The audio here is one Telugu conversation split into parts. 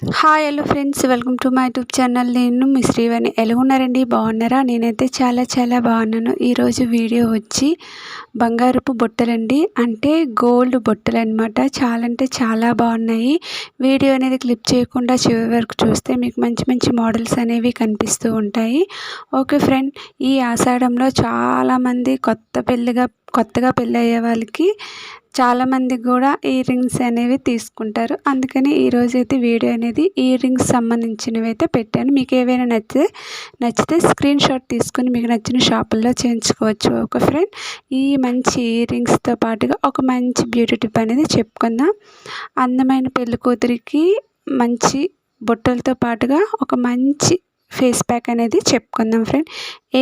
Hi hello friends welcome to my YouTube channel నేను మీ శ్రీవాణి. ఎలా ఉన్నారండి? బాగున్నారా? నేనైతే చాలా చాలా బాగున్నాను. ఈరోజు వీడియో వచ్చి బంగారపు బొట్టలండి. అంటే గోల్డ్ బొట్టలు అనమాట చాలా అంటే చాలా బాగున్నాయి. వీడియో అనేది క్లిప్ చేయకుండా చివరి వరకు చూస్తే మీకు మంచి మంచి మోడల్స్ అనేవి కనిపిస్తూ ఉంటాయి. ఓకే ఫ్రెండ్ ఈ ఆషాఢంలో చాలామంది కొత్త పెళ్ళిగా కొత్తగా పెళ్ళి అయ్యే వాళ్ళకి చాలామంది కూడా ఇయర్ రింగ్స్ అనేవి తీసుకుంటారు. అందుకని ఈరోజు అయితే వీడియో అనేది ఇయర్ రింగ్స్ సంబంధించినవి అయితే పెట్టాను. మీకు ఏవైనా నచ్చితే నచ్చితే స్క్రీన్ షాట్ తీసుకొని మీకు నచ్చిన షాపుల్లో చేయించుకోవచ్చు. ఒక ఫ్రెండ్? ఈ మంచి ఇయర్ రింగ్స్తో పాటుగా ఒక మంచి బ్యూటీ టిప్ అనేది చెప్పుకుందాం. అందమైన పెళ్ళి కూతురికి మంచి బొట్టలతో పాటుగా ఒక మంచి ఫేస్ ప్యాక్ అనేది చెప్పుకుందాం ఫ్రెండ్.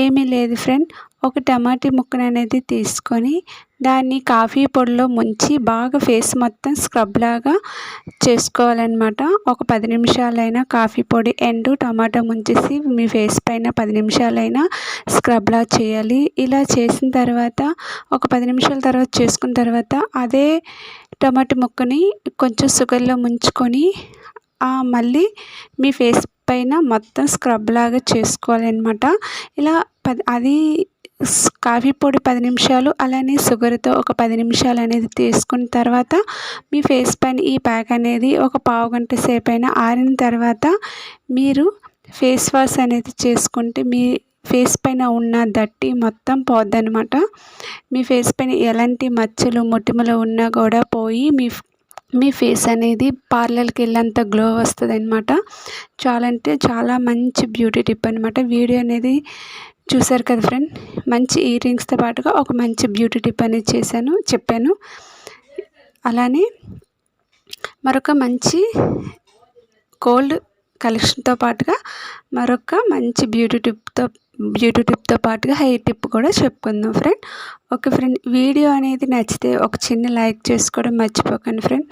ఏమీ లేదు ఫ్రెండ్. ఒక టమాటీ ముక్కను అనేది తీసుకొని దాన్ని కాఫీ పొడిలో ముంచి బాగా ఫేస్ మొత్తం స్క్రబ్ లాగా చేసుకోవాలన్నమాట. ఒక పది నిమిషాలైనా కాఫీ పొడి ఎండు టమాటా ముంచేసి మీ ఫేస్ పైన పది నిమిషాలైనా స్క్రబ్లా చేయాలి. ఇలా చేసిన తర్వాత ఒక పది నిమిషాల తర్వాత చేసుకున్న తర్వాత అదే టమాటా ముక్కని కొంచెం షుగర్లో ముంచుకొని మళ్ళీ మీ ఫేస్ పైన మొత్తం స్క్రబ్ లాగా చేసుకోవాలి అనమాట ఇలా పది అది కాఫీ పొడి పది నిమిషాలు అలానే షుగర్తో ఒక పది నిమిషాలు అనేది తీసుకున్న తర్వాత మీ ఫేస్ పైన ఈ ప్యాక్ అనేది ఒక పావు గంట సేపు అయినా ఆరిన తర్వాత మీరు ఫేస్ వాష్ అనేది చేసుకుంటే మీ ఫేస్ పైన ఉన్న దట్టి మొత్తం పోద్దనమాట మీ ఫేస్ పైన ఎలాంటి మచ్చలు మొటిమలు ఉన్నా కూడా పోయి మీ మీ ఫేస్ అనేది పార్లర్కి వెళ్ళేంత గ్లో వస్తుంది అనమాట చాలా అంటే చాలా మంచి బ్యూటీ టిప్ అనమాట వీడియో అనేది చూసారు కదా ఫ్రెండ్ మంచి ఇయర్ రింగ్స్తో పాటుగా ఒక మంచి బ్యూటీ టిప్ అనేది చేశాను చెప్పాను. అలానే మరొక మంచి కోల్డ్ కలెక్షన్తో పాటుగా మరొక మంచి బ్యూటీ టిప్తో బ్యూటీ టిప్తో పాటుగా హెయిర్ టిప్ కూడా చెప్పుకుందాం ఫ్రెండ్ ఓకే ఫ్రెండ్ వీడియో అనేది నచ్చితే ఒక చిన్న లైక్ చేసుకోవడం మర్చిపోకండి ఫ్రెండ్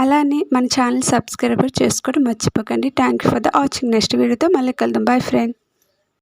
అలానే మన ఛానల్ సబ్స్క్రైబర్ చేసుకోవడం మర్చిపోకండి. Thank you for the watching next వీడియోతో మళ్ళీ కలుద్దాం. Boy friend